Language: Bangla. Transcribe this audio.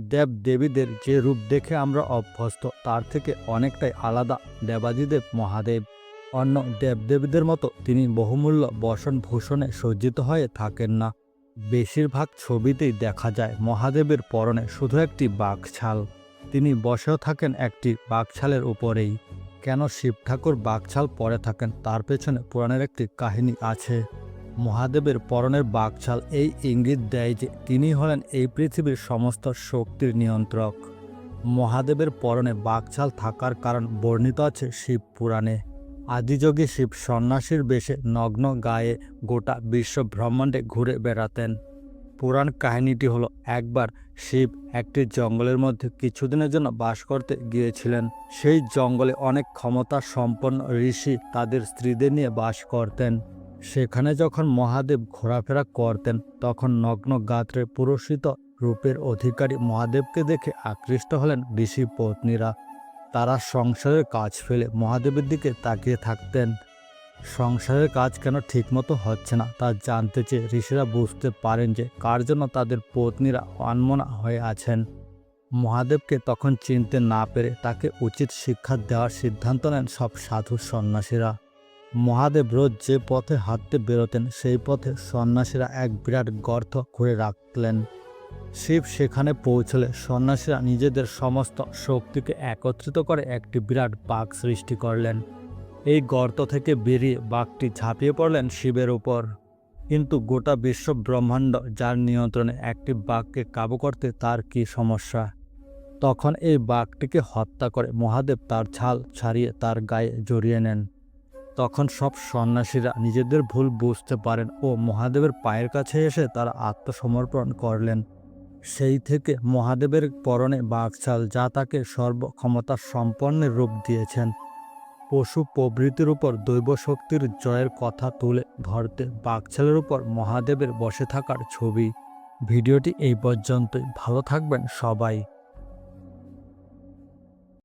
দেব দেবীদের যে রূপ দেখে আমরা অভ্যস্ত, তার থেকে অনেকটাই আলাদা দেবাদিদেব মহাদেব। অন্য দেবদেবীদের মতো তিনি বহুমূল্য বসন ভূষণে সজ্জিত হয়ে থাকেন না। বেশিরভাগ ছবিতেই দেখা যায় মহাদেবের পরনে শুধু একটি বাঘছাল তিনি বসেও থাকেন একটি বাঘছালের উপরেই। কেন শিব ঠাকুর বাঘছাল পরে থাকেন, তার পেছনে পুরাণের একটি কাহিনী আছে। মহাদেবের পরনের বাকছাল এই ইঙ্গিত দেয় যে তিনি হলেন এই পৃথিবীর সমস্ত শক্তির নিয়ন্ত্রক। মহাদেবের পরনে বাকছাল থাকার কারণ বর্ণিত আছে শিব পুরাণে। আদিযোগী শিব সন্ন্যাসীর বেশে নগ্ন গায়ে গোটা বিশ্ব ব্রহ্মাণ্ডে ঘুরে বেড়াতেন। পুরাণ কাহিনীটি হলো, একবার শিব একটি জঙ্গলের মধ্যে কিছুদিনের জন্য বাস করতে গিয়েছিলেন। সেই জঙ্গলে অনেক ক্ষমতা সম্পন্ন ঋষি তাদের স্ত্রীদের নিয়ে বাস করতেন। সেখানে যখন মহাদেব ঘোরাফেরা করতেন, তখন নগ্ন গাত্রে পুরস্কৃত রূপের অধিকারী মহাদেবকে দেখে আকৃষ্ট হলেন ঋষি পত্নীরা। তারা সংসারের কাজ ফেলে মহাদেবের দিকে তাকিয়ে থাকতেন। সংসারের কাজ কেন ঠিকমতো হচ্ছে না তা জানতে চেয়ে ঋষিরা বুঝতে পারেন যে কার জন্য তাদের পত্নীরা অনমনা হয়ে আছেন। মহাদেবকে তখন চিনতে না পেরে তাকে উচিত শিক্ষা দেওয়ার সিদ্ধান্ত নেন সব সাধু সন্ন্যাসীরা। মহাদেব রোজ যে পথে হাঁটতে বেরোতেন, সেই পথে সন্ন্যাসীরা এক বিরাট গর্ত করে রাখলেন। শিব সেখানে পৌঁছলে সন্ন্যাসীরা নিজেদের সমস্ত শক্তিকে একত্রিত করে একটি বিরাট বাঘ সৃষ্টি করলেন। এই গর্ত থেকে বেরিয়ে বাঘটি ঝাঁপিয়ে পড়লেন শিবের উপর। কিন্তু গোটা বিশ্ব ব্রহ্মাণ্ড যার নিয়ন্ত্রণে একটি বাঘকে কাবু করতে তার কি সমস্যা? তখন এই বাঘটিকে হত্যা করে মহাদেব তার ছাল ছাড়িয়ে তার গায়ে জড়িয়ে নেন। তখন সব সন্ন্যাসীরা নিজেদের ভুল বুঝতে পারেন ও মহাদেবের পায়ের কাছে এসে তারা আত্মসমর্পণ করলেন। সেই থেকে মহাদেবের পরনে বাঘছাল যা তাকে সর্বক্ষমতা সম্পন্নের রূপ দিয়েছেন। পশু প্রবৃত্তির উপর দৈব শক্তির জয়ের কথা তুলে ধরতে বাঘছালের উপর মহাদেবের বসে থাকার ছবি। ভিডিওটি এই পর্যন্তই। ভালো থাকবেন সবাই।